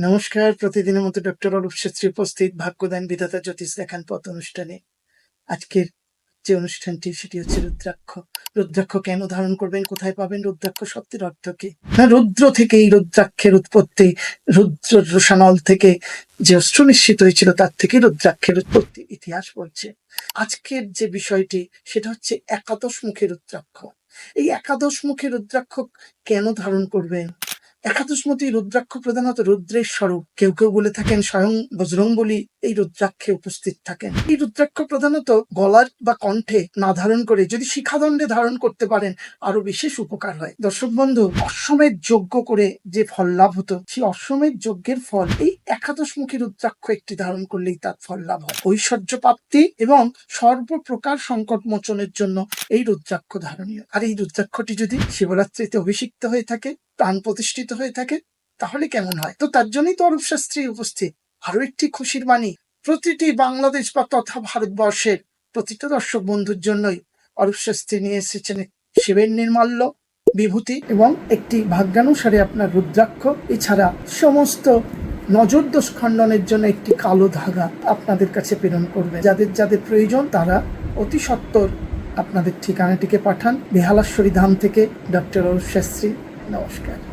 নমস্কার, প্রতিদিনের মতো ডক্টর অরূপ শাস্ত্রী উপস্থিত। ভাগ্যদান বিধাতা জ্যোতিষ দেখান পথ অনুষ্ঠানে। আজকের যে অনুষ্ঠানটি, সেটি হচ্ছে রুদ্রাক্ষ। রুদ্রাক্ষ কেন ধারণ করবেন? কোথায় পাবেন রুদ্রাক্ষ? শব্দের অর্থ কি? না, রুদ্র থেকে এই রুদ্রাক্ষের উৎপত্তি, রুদ্র রসানল থেকে যে অস্ত্র নিশ্চিত হয়েছিল, তার থেকে রুদ্রাক্ষের উৎপত্তি ইতিহাস বলছে। আজকের যে বিষয়টি, সেটা হচ্ছে একাদশ মুখী রুদ্রাক্ষ। এই একাদশ মুখী রুদ্রাক্ষ কেন ধারণ করবেন? একাদশমতী রুদ্রাক্ষ প্রধানত রুদ্রের স্বরূপ। কেউ কেউ বলে থাকেন স্বয়ং বজরং বলি এই রুদ্রাক্ষে উপস্থিত থাকেন। এই রুদ্রাক্ষ প্রধানত গলার বা কণ্ঠে না ধারণ করে যদি শিখাদণ্ডে ধারণ করতে পারেন, আরও বিশেষ উপকার হয়। দর্শক বন্ধু, অশ্বমেধ যজ্ঞ করে যে ফল লাভ হতো, সেই অশ্বমেধ যজ্ঞের ফল এই একাদশমুখী রুদ্রাক্ষ একটি ধারণ করলেই তার ফল লাভ হয়। ঐশ্বর্য প্রাপ্তি এবং সর্বপ্রকার সংকট মোচনের জন্য এই রুদ্রাক্ষ ধারণীয়। আর এই রুদ্রাক্ষটি যদি শিবরাত্রিতে অভিষিক্ত হয়ে থাকে, প্রাণ প্রতিষ্ঠিত হয়ে থাকে, তাহলে কেমন হয়? তো তার জন্যই তো অরূপ শাস্ত্রী উপস্থিত। আরও একটি খুশির বাণী, প্রতিটি বাংলাদেশ বা তথা ভারতবর্ষের প্রতিটা দর্শক বন্ধুর জন্যই অরূপ শাস্ত্রী নিয়ে এসেছেন শিবের নির্মাল্য বিভূতি এবং একটি ভাগ্যানুসারে আপনার রুদ্রাক্ষ। এছাড়া সমস্ত নজর দোষ খণ্ডনের জন্য একটি কালো ধাগা আপনাদের কাছে প্রেরণ করবে। যাদের যাদের প্রয়োজন, তারা অতি সত্বর আপনাদের ঠিকানাটিকে পাঠান। বেহালাশ্বরী ধাম থেকে ডক্টর অরূপ শাস্ত্রী। নমস্কার।